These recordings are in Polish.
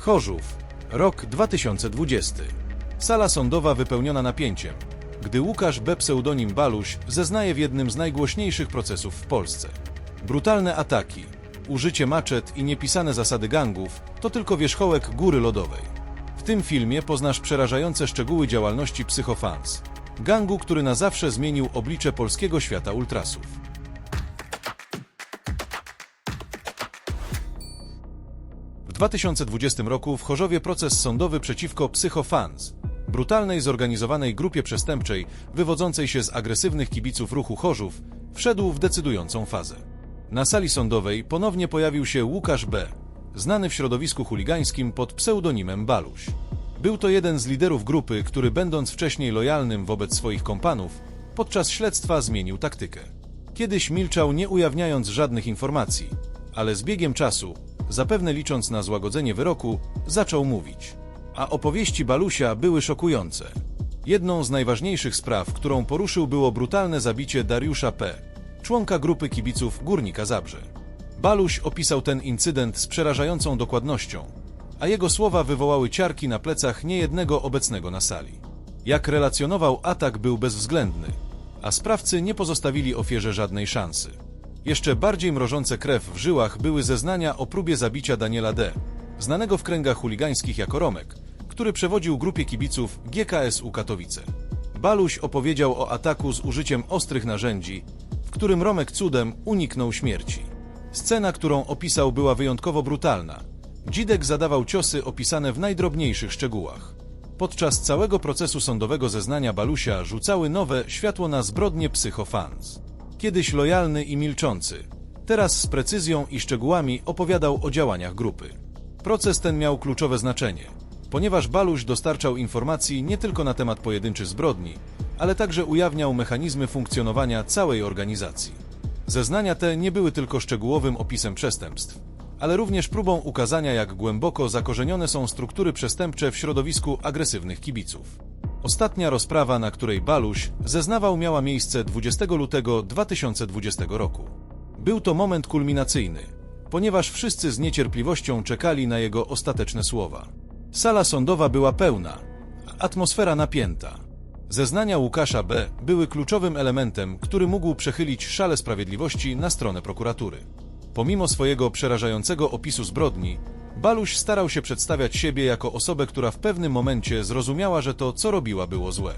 Chorzów, rok 2020. Sala sądowa wypełniona napięciem, gdy Łukasz B. pseudonim Baluś zeznaje w jednym z najgłośniejszych procesów w Polsce. Brutalne ataki, użycie maczet i niepisane zasady gangów to tylko wierzchołek góry lodowej. W tym filmie poznasz przerażające szczegóły działalności Psychofans, gangu, który na zawsze zmienił oblicze polskiego świata ultrasów. 2020 roku w Chorzowie proces sądowy przeciwko Psychofans, brutalnej zorganizowanej grupie przestępczej wywodzącej się z agresywnych kibiców ruchu Chorzów, wszedł w decydującą fazę. Na sali sądowej ponownie pojawił się Łukasz B., znany w środowisku chuligańskim pod pseudonimem Baluś. Był to jeden z liderów grupy, który będąc wcześniej lojalnym wobec swoich kompanów, podczas śledztwa zmienił taktykę. Kiedyś milczał nie ujawniając żadnych informacji, ale z biegiem czasu, zapewne licząc na złagodzenie wyroku, zaczął mówić. A opowieści Balusia były szokujące. Jedną z najważniejszych spraw, którą poruszył było brutalne zabicie Dariusza P., członka grupy kibiców Górnika Zabrze. Baluś opisał ten incydent z przerażającą dokładnością, a jego słowa wywołały ciarki na plecach niejednego obecnego na sali. Jak relacjonował, atak był bezwzględny, a sprawcy nie pozostawili ofierze żadnej szansy. Jeszcze bardziej mrożące krew w żyłach były zeznania o próbie zabicia Daniela D., znanego w kręgach chuligańskich jako Romek, który przewodził grupie kibiców GKS-u Katowice. Baluś opowiedział o ataku z użyciem ostrych narzędzi, w którym Romek cudem uniknął śmierci. Scena, którą opisał, była wyjątkowo brutalna. Dzidek zadawał ciosy opisane w najdrobniejszych szczegółach. Podczas całego procesu sądowego zeznania Balusia rzucały nowe światło na zbrodnie psychofans. Kiedyś lojalny i milczący, teraz z precyzją i szczegółami opowiadał o działaniach grupy. Proces ten miał kluczowe znaczenie, ponieważ Baluś dostarczał informacji nie tylko na temat pojedynczych zbrodni, ale także ujawniał mechanizmy funkcjonowania całej organizacji. Zeznania te nie były tylko szczegółowym opisem przestępstw, ale również próbą ukazania, jak głęboko zakorzenione są struktury przestępcze w środowisku agresywnych kibiców. Ostatnia rozprawa, na której Baluś zeznawał, miała miejsce 20 lutego 2020 roku. Był to moment kulminacyjny, ponieważ wszyscy z niecierpliwością czekali na jego ostateczne słowa. Sala sądowa była pełna, atmosfera napięta. Zeznania Łukasza B. były kluczowym elementem, który mógł przechylić szale sprawiedliwości na stronę prokuratury. Pomimo swojego przerażającego opisu zbrodni, Baluś starał się przedstawiać siebie jako osobę, która w pewnym momencie zrozumiała, że to, co robiła, było złe.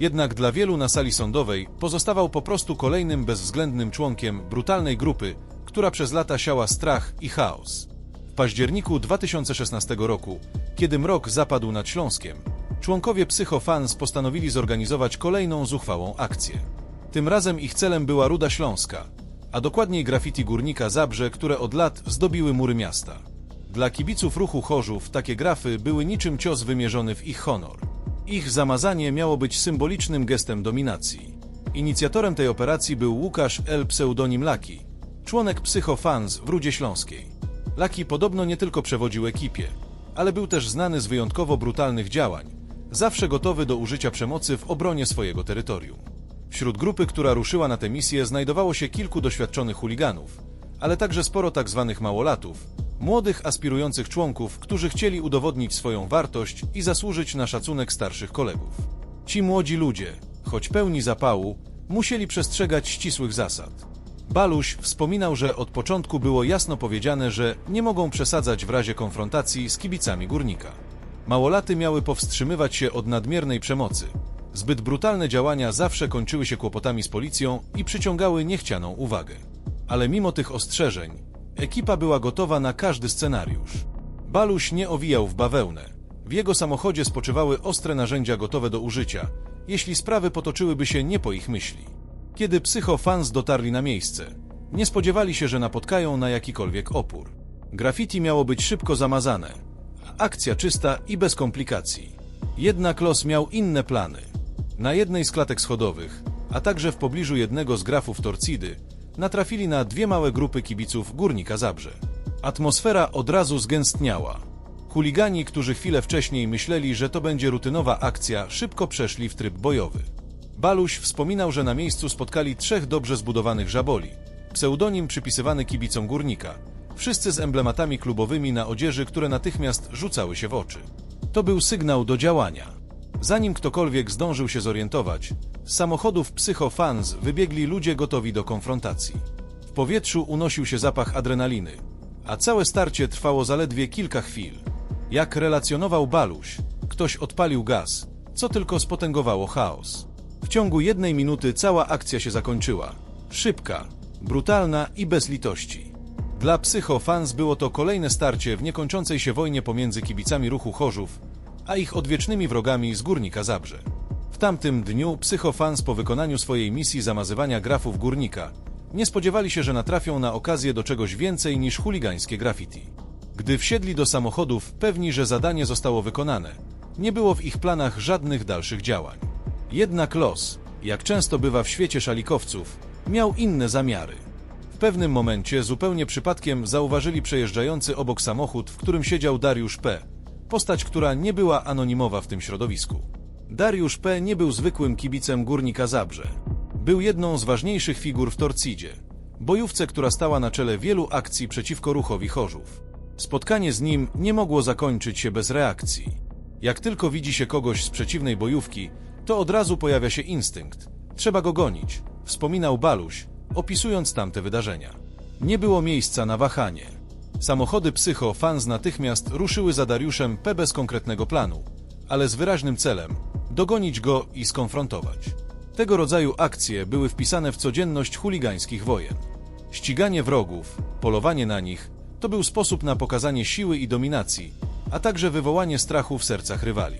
Jednak dla wielu na sali sądowej pozostawał po prostu kolejnym bezwzględnym członkiem brutalnej grupy, która przez lata siała strach i chaos. W październiku 2016 roku, kiedy mrok zapadł nad Śląskiem, członkowie Psychofans postanowili zorganizować kolejną zuchwałą akcję. Tym razem ich celem była Ruda Śląska, a dokładniej graffiti górnika Zabrze, które od lat zdobiły mury miasta. Dla kibiców ruchu Chorzów takie grafy były niczym cios wymierzony w ich honor. Ich zamazanie miało być symbolicznym gestem dominacji. Inicjatorem tej operacji był Łukasz L. pseudonim Laki, członek Psychofans w Rudzie Śląskiej. Laki podobno nie tylko przewodził ekipie, ale był też znany z wyjątkowo brutalnych działań, zawsze gotowy do użycia przemocy w obronie swojego terytorium. Wśród grupy, która ruszyła na tę misję, znajdowało się kilku doświadczonych chuliganów, ale także sporo tak zwanych małolatów, młodych aspirujących członków, którzy chcieli udowodnić swoją wartość i zasłużyć na szacunek starszych kolegów. Ci młodzi ludzie, choć pełni zapału, musieli przestrzegać ścisłych zasad. Baluś wspominał, że od początku było jasno powiedziane, że nie mogą przesadzać w razie konfrontacji z kibicami górnika. Małolaty miały powstrzymywać się od nadmiernej przemocy. Zbyt brutalne działania zawsze kończyły się kłopotami z policją i przyciągały niechcianą uwagę. Ale mimo tych ostrzeżeń, ekipa była gotowa na każdy scenariusz. Baluś nie owijał w bawełnę. W jego samochodzie spoczywały ostre narzędzia gotowe do użycia, jeśli sprawy potoczyłyby się nie po ich myśli. Kiedy psychofans dotarli na miejsce, nie spodziewali się, że napotkają na jakikolwiek opór. Graffiti miało być szybko zamazane, akcja czysta i bez komplikacji. Jednak los miał inne plany. Na jednej z klatek schodowych, a także w pobliżu jednego z grafów Torcidy, natrafili na dwie małe grupy kibiców Górnika Zabrze. Atmosfera od razu zgęstniała. Chuligani, którzy chwilę wcześniej myśleli, że to będzie rutynowa akcja, szybko przeszli w tryb bojowy. Baluś wspominał, że na miejscu spotkali trzech dobrze zbudowanych żaboli, pseudonim przypisywany kibicom Górnika, Wszyscy z emblematami klubowymi na odzieży, które natychmiast rzucały się w oczy. To był sygnał do działania. Zanim ktokolwiek zdążył się zorientować, z samochodów psychofans wybiegli ludzie gotowi do konfrontacji. W powietrzu unosił się zapach adrenaliny, a całe starcie trwało zaledwie kilka chwil. Jak relacjonował Baluś, ktoś odpalił gaz, co tylko spotęgowało chaos. W ciągu jednej minuty cała akcja się zakończyła. Szybka, brutalna i bez litości. Dla psychofans było to kolejne starcie w niekończącej się wojnie pomiędzy kibicami ruchu Chorzów, a ich odwiecznymi wrogami z Górnika Zabrze. W tamtym dniu psychofans po wykonaniu swojej misji zamazywania grafów Górnika nie spodziewali się, że natrafią na okazję do czegoś więcej niż chuligańskie graffiti. Gdy wsiedli do samochodów, pewni, że zadanie zostało wykonane, nie było w ich planach żadnych dalszych działań. Jednak los, jak często bywa w świecie szalikowców, miał inne zamiary. W pewnym momencie zupełnie przypadkiem zauważyli przejeżdżający obok samochód, w którym siedział Dariusz P., postać, która nie była anonimowa w tym środowisku. Dariusz P. nie był zwykłym kibicem Górnika Zabrze. Był jedną z ważniejszych figur w Torcidzie, bojówce, która stała na czele wielu akcji przeciwko ruchowi Chorzów. Spotkanie z nim nie mogło zakończyć się bez reakcji. Jak tylko widzi się kogoś z przeciwnej bojówki, to od razu pojawia się instynkt. Trzeba go gonić, wspominał Baluś, opisując tamte wydarzenia. Nie było miejsca na wahanie. Samochody psycho fans natychmiast ruszyły za Dariuszem P bez konkretnego planu, ale z wyraźnym celem dogonić go i skonfrontować. Tego rodzaju akcje były wpisane w codzienność chuligańskich wojen. Ściganie wrogów, polowanie na nich to był sposób na pokazanie siły i dominacji, a także wywołanie strachu w sercach rywali.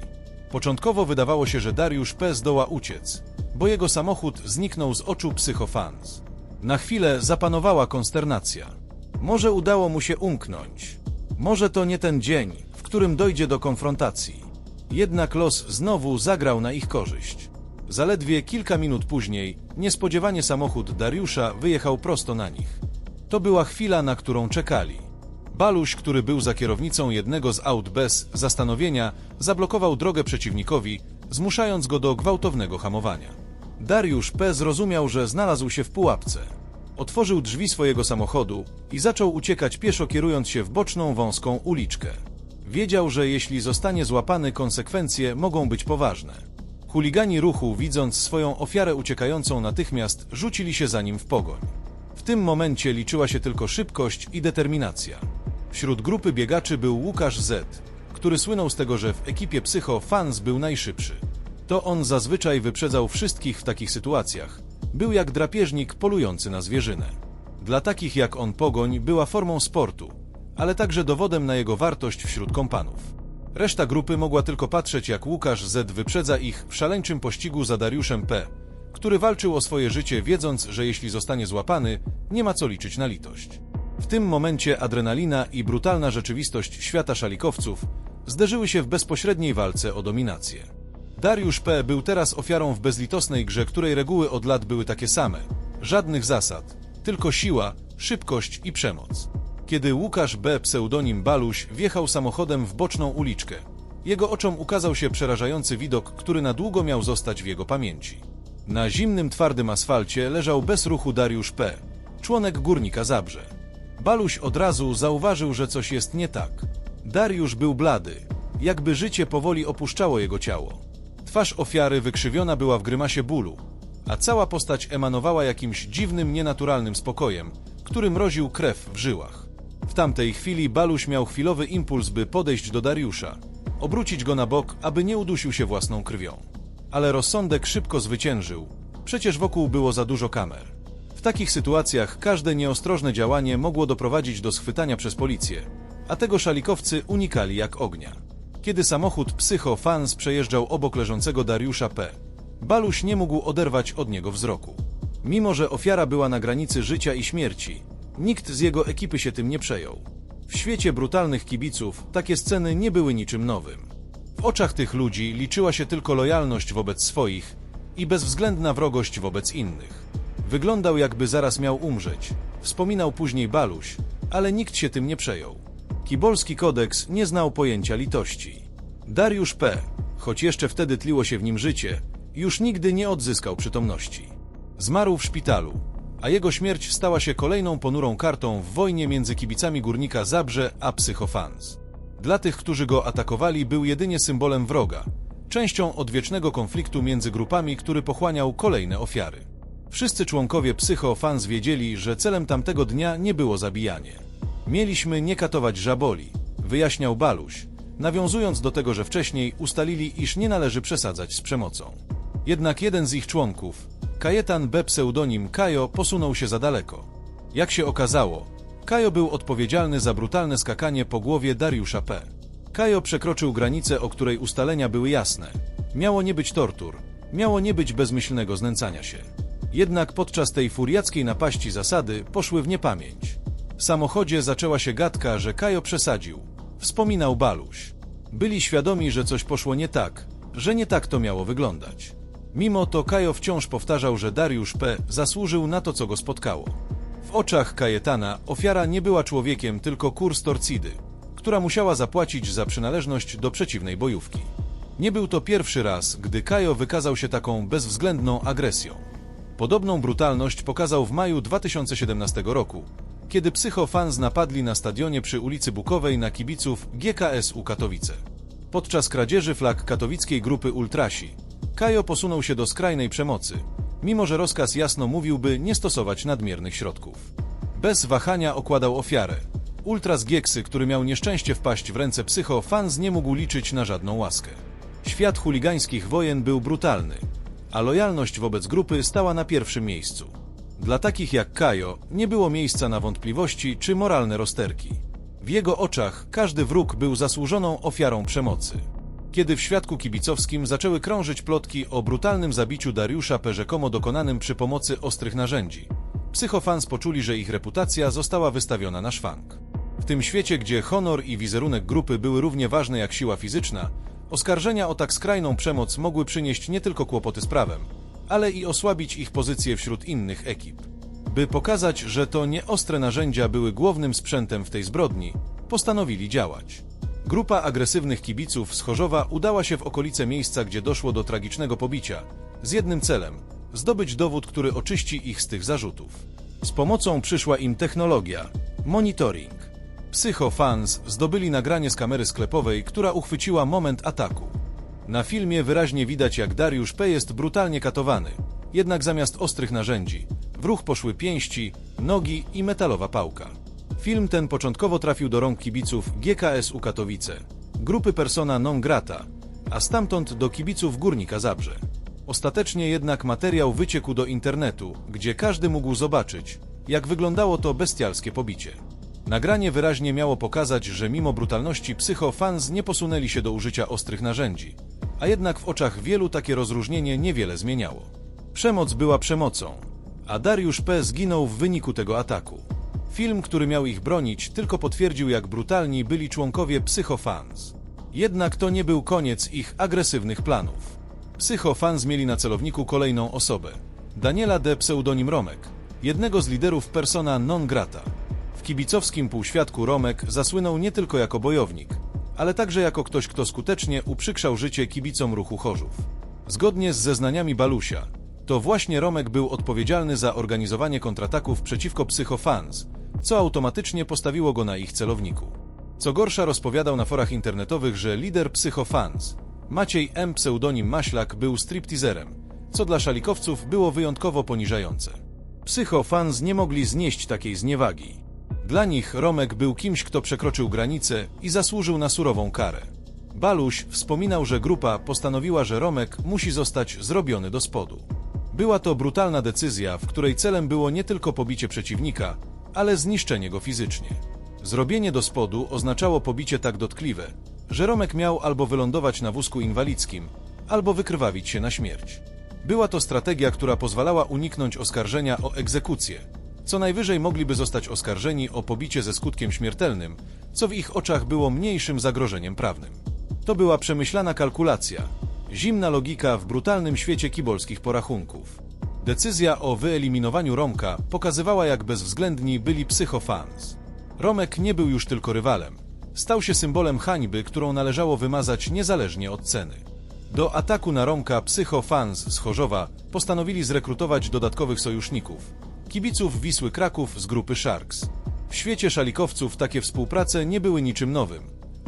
Początkowo wydawało się, że Dariusz P. zdoła uciec, bo jego samochód zniknął z oczu psychofans. Na chwilę zapanowała konsternacja. Może udało mu się umknąć. Może to nie ten dzień, w którym dojdzie do konfrontacji. Jednak los znowu zagrał na ich korzyść. Zaledwie kilka minut później niespodziewanie samochód Dariusza wyjechał prosto na nich. To była chwila, na którą czekali. Baluś, który był za kierownicą jednego z aut bez zastanowienia, zablokował drogę przeciwnikowi, zmuszając go do gwałtownego hamowania. Dariusz P. zrozumiał, że znalazł się w pułapce. Otworzył drzwi swojego samochodu i zaczął uciekać pieszo, kierując się w boczną, wąską uliczkę. Wiedział, że jeśli zostanie złapany, konsekwencje mogą być poważne. Chuligani ruchu, widząc swoją ofiarę uciekającą natychmiast, rzucili się za nim w pogoń. W tym momencie liczyła się tylko szybkość i determinacja. Wśród grupy biegaczy był Łukasz Z., który słynął z tego, że w ekipie Psycho Fans był najszybszy. To on zazwyczaj wyprzedzał wszystkich w takich sytuacjach. Był jak drapieżnik polujący na zwierzynę. Dla takich jak on pogoń była formą sportu, ale także dowodem na jego wartość wśród kompanów. Reszta grupy mogła tylko patrzeć, jak Łukasz Z wyprzedza ich w szaleńczym pościgu za Dariuszem P., który walczył o swoje życie, wiedząc, że jeśli zostanie złapany, nie ma co liczyć na litość. W tym momencie adrenalina i brutalna rzeczywistość świata szalikowców zderzyły się w bezpośredniej walce o dominację. Dariusz P. był teraz ofiarą w bezlitosnej grze, której reguły od lat były takie same. Żadnych zasad, tylko siła, szybkość i przemoc. Kiedy Łukasz B. pseudonim Baluś wjechał samochodem w boczną uliczkę, jego oczom ukazał się przerażający widok, który na długo miał zostać w jego pamięci. Na zimnym, twardym asfalcie leżał bez ruchu Dariusz P., członek Górnika Zabrze. Baluś od razu zauważył, że coś jest nie tak. Dariusz był blady, jakby życie powoli opuszczało jego ciało. Twarz ofiary wykrzywiona była w grymasie bólu, a cała postać emanowała jakimś dziwnym, nienaturalnym spokojem, który mroził krew w żyłach. W tamtej chwili Baluś miał chwilowy impuls, by podejść do Dariusza, obrócić go na bok, aby nie udusił się własną krwią. Ale rozsądek szybko zwyciężył, przecież wokół było za dużo kamer. W takich sytuacjach każde nieostrożne działanie mogło doprowadzić do schwytania przez policję, a tego szalikowcy unikali jak ognia. Kiedy samochód Psycho Fans przejeżdżał obok leżącego Dariusza P., Baluś nie mógł oderwać od niego wzroku. Mimo, że ofiara była na granicy życia i śmierci, nikt z jego ekipy się tym nie przejął. W świecie brutalnych kibiców takie sceny nie były niczym nowym. W oczach tych ludzi liczyła się tylko lojalność wobec swoich i bezwzględna wrogość wobec innych. Wyglądał jakby zaraz miał umrzeć, wspominał później Baluś, ale nikt się tym nie przejął. Kibolski kodeks nie znał pojęcia litości. Dariusz P., choć jeszcze wtedy tliło się w nim życie, już nigdy nie odzyskał przytomności. Zmarł w szpitalu, a jego śmierć stała się kolejną ponurą kartą w wojnie między kibicami Górnika Zabrze a Psychofans. Dla tych, którzy go atakowali, był jedynie symbolem wroga, częścią odwiecznego konfliktu między grupami, który pochłaniał kolejne ofiary. Wszyscy członkowie Psychofans wiedzieli, że celem tamtego dnia nie było zabijanie. Mieliśmy nie katować żaboli, wyjaśniał Baluś, nawiązując do tego, że wcześniej ustalili, iż nie należy przesadzać z przemocą. Jednak jeden z ich członków, Kajetan B. pseudonim Kajo, posunął się za daleko. Jak się okazało, Kajo był odpowiedzialny za brutalne skakanie po głowie Dariusza P. Kajo przekroczył granicę, o której ustalenia były jasne. Miało nie być tortur, miało nie być bezmyślnego znęcania się. Jednak podczas tej furiackiej napaści zasady poszły w niepamięć. W samochodzie zaczęła się gadka, że Kajo przesadził. Wspominał Baluś. Byli świadomi, że coś poszło nie tak, że nie tak to miało wyglądać. Mimo to Kajo wciąż powtarzał, że Dariusz P. zasłużył na to, co go spotkało. W oczach Kajetana ofiara nie była człowiekiem, tylko kurs torcidy, która musiała zapłacić za przynależność do przeciwnej bojówki. Nie był to pierwszy raz, gdy Kajo wykazał się taką bezwzględną agresją. Podobną brutalność pokazał w maju 2017 roku, kiedy psychofans napadli na stadionie przy ulicy Bukowej na kibiców GKS-u Katowice. Podczas kradzieży flag katowickiej grupy Ultrasi, Kajo posunął się do skrajnej przemocy, mimo że rozkaz jasno mówił, by nie stosować nadmiernych środków. Bez wahania okładał ofiarę. Ultras Gieksy, który miał nieszczęście wpaść w ręce psycho, fans nie mógł liczyć na żadną łaskę. Świat chuligańskich wojen był brutalny, a lojalność wobec grupy stała na pierwszym miejscu. Dla takich jak Kajo nie było miejsca na wątpliwości czy moralne rozterki. W jego oczach każdy wróg był zasłużoną ofiarą przemocy. Kiedy w świadku kibicowskim zaczęły krążyć plotki o brutalnym zabiciu Dariusza P. rzekomo dokonanym przy pomocy ostrych narzędzi, psychofans poczuli, że ich reputacja została wystawiona na szwank. W tym świecie, gdzie honor i wizerunek grupy były równie ważne jak siła fizyczna, oskarżenia o tak skrajną przemoc mogły przynieść nie tylko kłopoty z prawem, ale i osłabić ich pozycję wśród innych ekip. By pokazać, że to nie ostre narzędzia były głównym sprzętem w tej zbrodni, postanowili działać. Grupa agresywnych kibiców z Chorzowa udała się w okolice miejsca, gdzie doszło do tragicznego pobicia, z jednym celem zdobyć dowód, który oczyści ich z tych zarzutów. Z pomocą przyszła im technologia monitoring. Psychofans zdobyli nagranie z kamery sklepowej, która uchwyciła moment ataku. Na filmie wyraźnie widać, jak Dariusz P. jest brutalnie katowany, jednak zamiast ostrych narzędzi, w ruch poszły pięści, nogi i metalowa pałka. Film ten początkowo trafił do rąk kibiców GKS u Katowice, grupy persona non grata, a stamtąd do kibiców Górnika Zabrze. Ostatecznie jednak materiał wyciekł do internetu, gdzie każdy mógł zobaczyć, jak wyglądało to bestialskie pobicie. Nagranie wyraźnie miało pokazać, że mimo brutalności psychofans nie posunęli się do użycia ostrych narzędzi, a jednak w oczach wielu takie rozróżnienie niewiele zmieniało. Przemoc była przemocą, a Dariusz P. zginął w wyniku tego ataku. Film, który miał ich bronić, tylko potwierdził, jak brutalni byli członkowie Psychofans. Jednak to nie był koniec ich agresywnych planów. Psychofans mieli na celowniku kolejną osobę. Daniela de pseudonim Romek, jednego z liderów persona non grata. W kibicowskim półświadku Romek zasłynął nie tylko jako bojownik, ale także jako ktoś, kto skutecznie uprzykrzał życie kibicom ruchu Chorzów. Zgodnie z zeznaniami Balusia, to właśnie Romek był odpowiedzialny za organizowanie kontrataków przeciwko Psychofans, co automatycznie postawiło go na ich celowniku. Co gorsza rozpowiadał na forach internetowych, że lider Psychofans, Maciej M. pseudonim Maślak, był stripteaserem, co dla szalikowców było wyjątkowo poniżające. Psychofans nie mogli znieść takiej zniewagi. Dla nich Romek był kimś, kto przekroczył granicę i zasłużył na surową karę. Baluś wspominał, że grupa postanowiła, że Romek musi zostać zrobiony do spodu. Była to brutalna decyzja, w której celem było nie tylko pobicie przeciwnika, ale zniszczenie go fizycznie. Zrobienie do spodu oznaczało pobicie tak dotkliwe, że Romek miał albo wylądować na wózku inwalidzkim, albo wykrwawić się na śmierć. Była to strategia, która pozwalała uniknąć oskarżenia o egzekucję. Co najwyżej mogliby zostać oskarżeni o pobicie ze skutkiem śmiertelnym, co w ich oczach było mniejszym zagrożeniem prawnym. To była przemyślana kalkulacja, zimna logika w brutalnym świecie kibolskich porachunków. Decyzja o wyeliminowaniu Romka pokazywała, jak bezwzględni byli psychofans. Romek nie był już tylko rywalem. Stał się symbolem hańby, którą należało wymazać niezależnie od ceny. Do ataku na Romka psychofans z Chorzowa postanowili zrekrutować dodatkowych sojuszników, kibiców Wisły Kraków z grupy Sharks. W świecie szalikowców takie współprace nie były niczym nowym,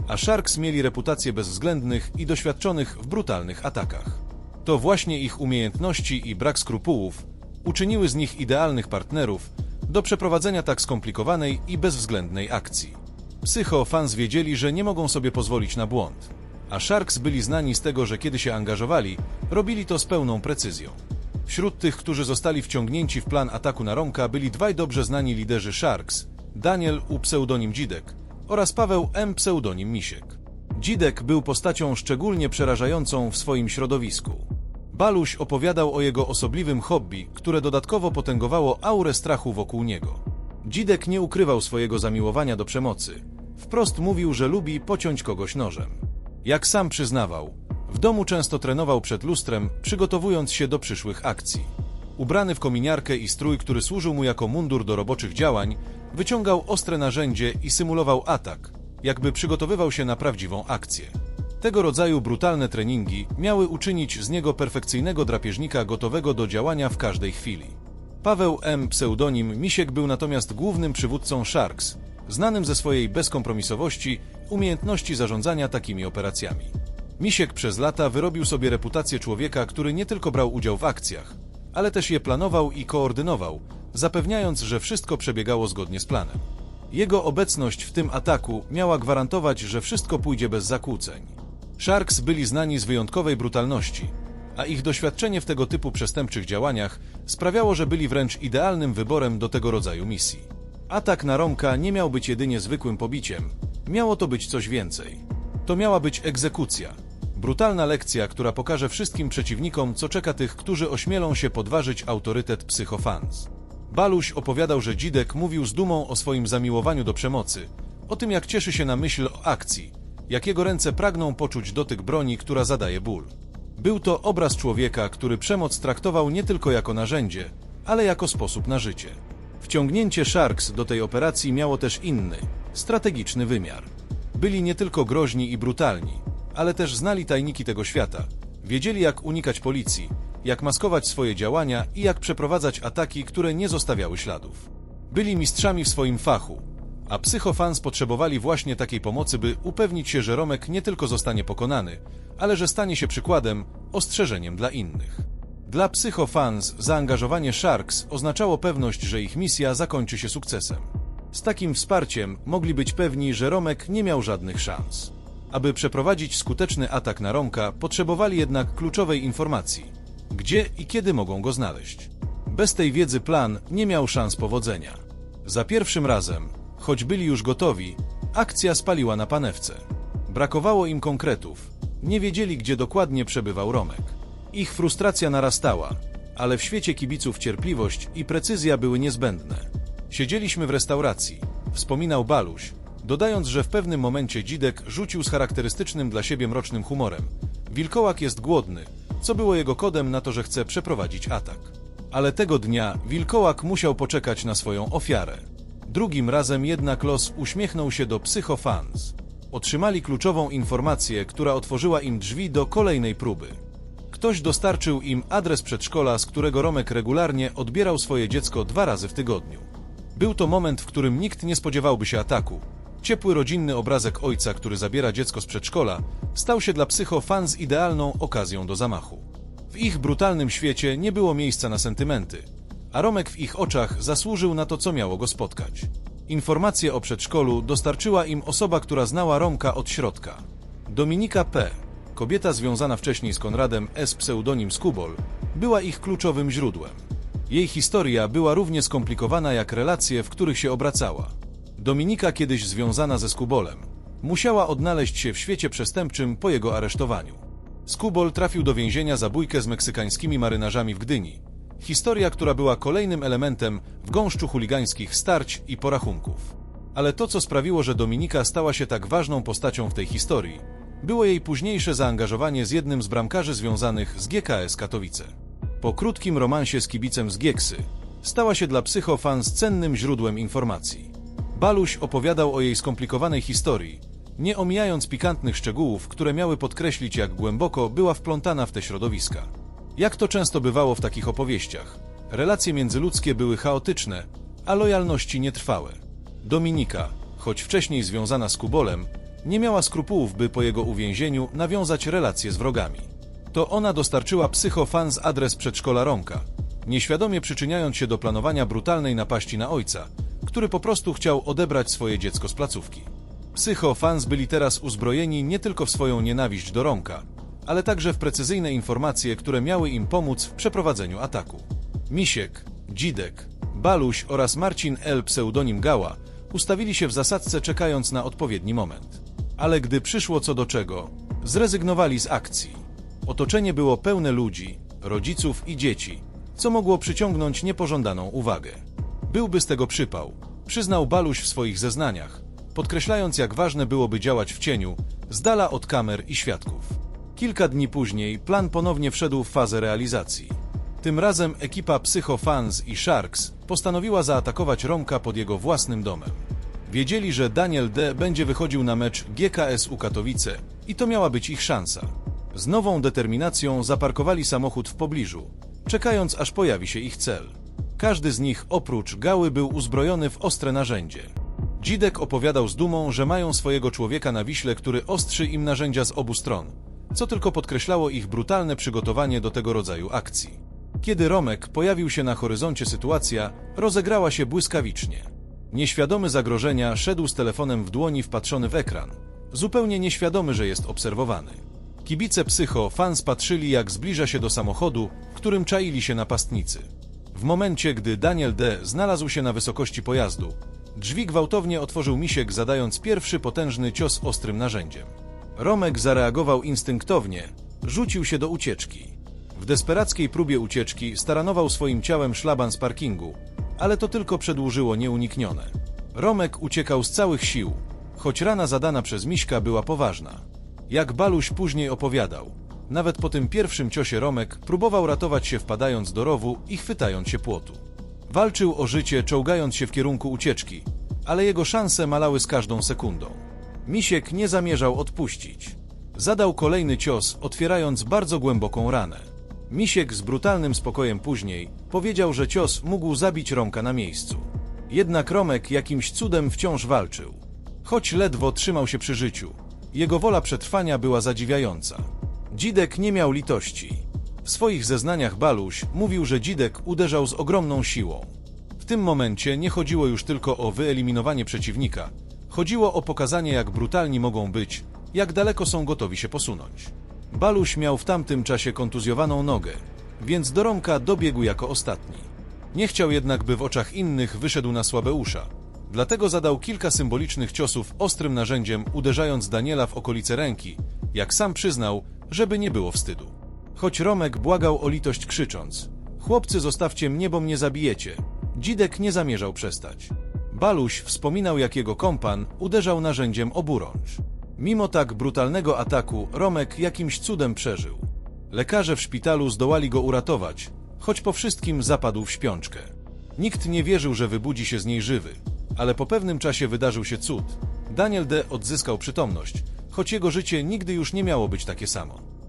a Sharks mieli reputację bezwzględnych i doświadczonych w brutalnych atakach. To właśnie ich umiejętności i brak skrupułów uczyniły z nich idealnych partnerów do przeprowadzenia tak skomplikowanej i bezwzględnej akcji. Psycho fans wiedzieli, że nie mogą sobie pozwolić na błąd, a Sharks byli znani z tego, że kiedy się angażowali, robili to z pełną precyzją. Wśród tych, którzy zostali wciągnięci w plan ataku na Romka, byli dwaj dobrze znani liderzy Sharks, Daniel u pseudonim Dzidek oraz Paweł M. pseudonim Misiek. Dzidek był postacią szczególnie przerażającą w swoim środowisku. Baluś opowiadał o jego osobliwym hobby, które dodatkowo potęgowało aurę strachu wokół niego. Dzidek nie ukrywał swojego zamiłowania do przemocy. Wprost mówił, że lubi pociąć kogoś nożem. Jak sam przyznawał, domu często trenował przed lustrem, przygotowując się do przyszłych akcji. Ubrany w kominiarkę i strój, który służył mu jako mundur do roboczych działań, wyciągał ostre narzędzie i symulował atak, jakby przygotowywał się na prawdziwą akcję. Tego rodzaju brutalne treningi miały uczynić z niego perfekcyjnego drapieżnika gotowego do działania w każdej chwili. Paweł M. pseudonim Misiek był natomiast głównym przywódcą Sharks, znanym ze swojej bezkompromisowości, umiejętności zarządzania takimi operacjami. Misiek przez lata wyrobił sobie reputację człowieka, który nie tylko brał udział w akcjach, ale też je planował i koordynował, zapewniając, że wszystko przebiegało zgodnie z planem. Jego obecność w tym ataku miała gwarantować, że wszystko pójdzie bez zakłóceń. Sharks byli znani z wyjątkowej brutalności, a ich doświadczenie w tego typu przestępczych działaniach sprawiało, że byli wręcz idealnym wyborem do tego rodzaju misji. Atak na Romka nie miał być jedynie zwykłym pobiciem, miało to być coś więcej. To miała być egzekucja. Brutalna lekcja, która pokaże wszystkim przeciwnikom, co czeka tych, którzy ośmielą się podważyć autorytet psychofans. Baluś opowiadał, że Dzidek mówił z dumą o swoim zamiłowaniu do przemocy, o tym jak cieszy się na myśl o akcji, jak jego ręce pragną poczuć dotyk broni, która zadaje ból. Był to obraz człowieka, który przemoc traktował nie tylko jako narzędzie, ale jako sposób na życie. Wciągnięcie Sharks do tej operacji miało też inny, strategiczny wymiar. Byli nie tylko groźni i brutalni, ale też znali tajniki tego świata. Wiedzieli jak unikać policji, jak maskować swoje działania i jak przeprowadzać ataki, które nie zostawiały śladów. Byli mistrzami w swoim fachu, a psychofans potrzebowali właśnie takiej pomocy, by upewnić się, że Romek nie tylko zostanie pokonany, ale że stanie się przykładem, ostrzeżeniem dla innych. Dla psychofans zaangażowanie Sharks oznaczało pewność, że ich misja zakończy się sukcesem. Z takim wsparciem mogli być pewni, że Romek nie miał żadnych szans. Aby przeprowadzić skuteczny atak na Romka, potrzebowali jednak kluczowej informacji. Gdzie i kiedy mogą go znaleźć? Bez tej wiedzy plan nie miał szans powodzenia. Za pierwszym razem, choć byli już gotowi, akcja spaliła na panewce. Brakowało im konkretów. Nie wiedzieli, gdzie dokładnie przebywał Romek. Ich frustracja narastała, ale w świecie kibiców cierpliwość i precyzja były niezbędne. Siedzieliśmy w restauracji, wspominał Baluś, dodając, że w pewnym momencie Dzidek rzucił z charakterystycznym dla siebie mrocznym humorem. Wilkołak jest głodny, co było jego kodem na to, że chce przeprowadzić atak. Ale tego dnia Wilkołak musiał poczekać na swoją ofiarę. Drugim razem jednak los uśmiechnął się do psychofans. Otrzymali kluczową informację, która otworzyła im drzwi do kolejnej próby. Ktoś dostarczył im adres przedszkola, z którego Romek regularnie odbierał swoje dziecko dwa razy w tygodniu. Był to moment, w którym nikt nie spodziewałby się ataku. Ciepły rodzinny obrazek ojca, który zabiera dziecko z przedszkola, stał się dla psychofans idealną okazją do zamachu. W ich brutalnym świecie nie było miejsca na sentymenty, a Romek w ich oczach zasłużył na to, co miało go spotkać. Informacje o przedszkolu dostarczyła im osoba, która znała Romka od środka. Dominika P., kobieta związana wcześniej z Konradem S. pseudonim Skubol, była ich kluczowym źródłem. Jej historia była równie skomplikowana jak relacje, w których się obracała. Dominika, kiedyś związana ze Skubolem, musiała odnaleźć się w świecie przestępczym po jego aresztowaniu. Skubol trafił do więzienia za bójkę z meksykańskimi marynarzami w Gdyni. Historia, która była kolejnym elementem w gąszczu chuligańskich starć i porachunków. Ale to, co sprawiło, że Dominika stała się tak ważną postacią w tej historii, było jej późniejsze zaangażowanie z jednym z bramkarzy związanych z GKS Katowice. Po krótkim romansie z kibicem z Gieksy, stała się dla psychofans cennym źródłem informacji. Baluś opowiadał o jej skomplikowanej historii, nie omijając pikantnych szczegółów, które miały podkreślić, jak głęboko była wplątana w te środowiska. Jak to często bywało w takich opowieściach, Relacje międzyludzkie były chaotyczne, a lojalności nietrwałe. Dominika, choć wcześniej związana z Kubolem, nie miała skrupułów, by po jego uwięzieniu nawiązać relacje z wrogami. To ona dostarczyła psychofan z adres przedszkola Romka, nieświadomie przyczyniając się do planowania brutalnej napaści na ojca, który po prostu chciał odebrać swoje dziecko z placówki. Psychofans byli teraz uzbrojeni nie tylko w swoją nienawiść do Romka, ale także w precyzyjne informacje, które miały im pomóc w przeprowadzeniu ataku. Misiek, Dzidek, Baluś oraz Marcin L. pseudonim Gała ustawili się w zasadce czekając na odpowiedni moment. Ale gdy przyszło co do czego, zrezygnowali z akcji. Otoczenie było pełne ludzi, rodziców i dzieci, co mogło przyciągnąć niepożądaną uwagę. Byłby z tego przypał, przyznał Baluś w swoich zeznaniach, podkreślając jak ważne byłoby działać w cieniu, z dala od kamer i świadków. Kilka dni później plan ponownie wszedł w fazę realizacji. Tym razem ekipa Psychofans i Sharks postanowiła zaatakować Romka pod jego własnym domem. Wiedzieli, że Daniel D. będzie wychodził na mecz GKS-u Katowice i to miała być ich szansa. Z nową determinacją zaparkowali samochód w pobliżu, czekając aż pojawi się ich cel. Każdy z nich oprócz gały był uzbrojony w ostre narzędzie. Dzidek opowiadał z dumą, że mają swojego człowieka na Wiśle, który ostrzy im narzędzia z obu stron, co tylko podkreślało ich brutalne przygotowanie do tego rodzaju akcji. Kiedy Romek pojawił się na horyzoncie sytuacja rozegrała się błyskawicznie. Nieświadomy zagrożenia szedł z telefonem w dłoni wpatrzony w ekran, zupełnie nieświadomy, że jest obserwowany. Kibice psycho fans patrzyli jak zbliża się do samochodu, którym czaili się napastnicy. W momencie, gdy Daniel D. znalazł się na wysokości pojazdu, drzwi gwałtownie otworzył Misiek, zadając pierwszy potężny cios ostrym narzędziem. Romek zareagował instynktownie, rzucił się do ucieczki. W desperackiej próbie ucieczki staranował swoim ciałem szlaban z parkingu, ale to tylko przedłużyło nieuniknione. Romek uciekał z całych sił, choć rana zadana przez Miśka była poważna. Jak Baluś później opowiadał, nawet po tym pierwszym ciosie Romek próbował ratować się wpadając do rowu i chwytając się płotu. Walczył o życie, czołgając się w kierunku ucieczki, ale jego szanse malały z każdą sekundą. Misiek nie zamierzał odpuścić. Zadał kolejny cios, otwierając bardzo głęboką ranę. Misiek z brutalnym spokojem później powiedział, że cios mógł zabić Romka na miejscu. Jednak Romek jakimś cudem wciąż walczył. Choć ledwo trzymał się przy życiu, jego wola przetrwania była zadziwiająca. Dzidek nie miał litości. W swoich zeznaniach Baluś mówił, że Dzidek uderzał z ogromną siłą. W tym momencie nie chodziło już tylko o wyeliminowanie przeciwnika. Chodziło o pokazanie, jak brutalni mogą być, jak daleko są gotowi się posunąć. Baluś miał w tamtym czasie kontuzjowaną nogę, więc do Romka dobiegł jako ostatni. Nie chciał jednak, by w oczach innych wyszedł na słabe usza. Dlatego zadał kilka symbolicznych ciosów ostrym narzędziem, uderzając Daniela w okolice ręki, jak sam przyznał, żeby nie było wstydu. Choć Romek błagał o litość krzycząc: Chłopcy, zostawcie mnie, bo mnie zabijecie. Dzidek nie zamierzał przestać. Baluś wspominał, jak jego kompan uderzał narzędziem oburącz. Mimo tak brutalnego ataku, Romek jakimś cudem przeżył. Lekarze w szpitalu zdołali go uratować, choć po wszystkim zapadł w śpiączkę. Nikt nie wierzył, że wybudzi się z niej żywy, ale po pewnym czasie wydarzył się cud. Daniel D. odzyskał przytomność, choć jego życie nigdy już nie miało być takie samo.